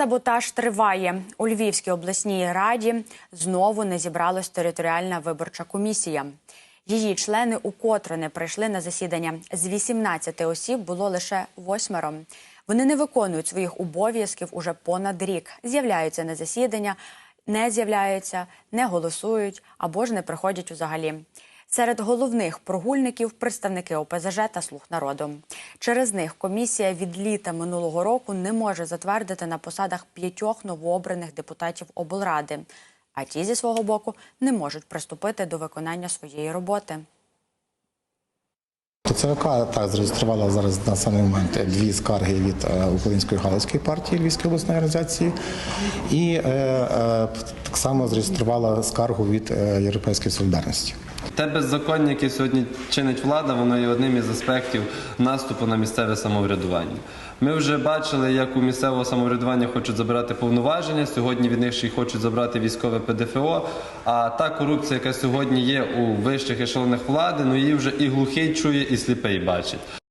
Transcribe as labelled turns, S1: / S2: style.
S1: Саботаж триває у Львівській обласній раді. Знову не зібралась територіальна виборча комісія. Її члени укотре не прийшли на засідання. З 18 осіб було лише восьмеро. Вони не виконують своїх обов'язків уже понад рік. З'являються на засідання, не з'являються, не голосують або ж не приходять взагалі. Серед головних прогульників представники ОПЗЖ та слуг народу. Через них комісія від літа минулого року не може затвердити на посадах п'ятьох новообраних депутатів облради. А ті зі свого боку не можуть приступити до виконання своєї роботи.
S2: ЦВК так зареєструвала зараз на самий момент дві скарги від е, Української галицької партії Львівської обласної організації, і е, е, так само зареєструвала скаргу від Європейської солідарності.
S3: Те беззаконня, яке сьогодні чинить влада, воно є одним із аспектів наступу на місцеве самоврядування. Ми вже бачили, як у місцевого самоврядування хочуть забирати повноваження. Сьогодні від них ще й хочуть забрати військове ПДФО. А та корупція, яка сьогодні є у вищих ешелонах влади, ну її вже і глухий чує, і сліпий бачить.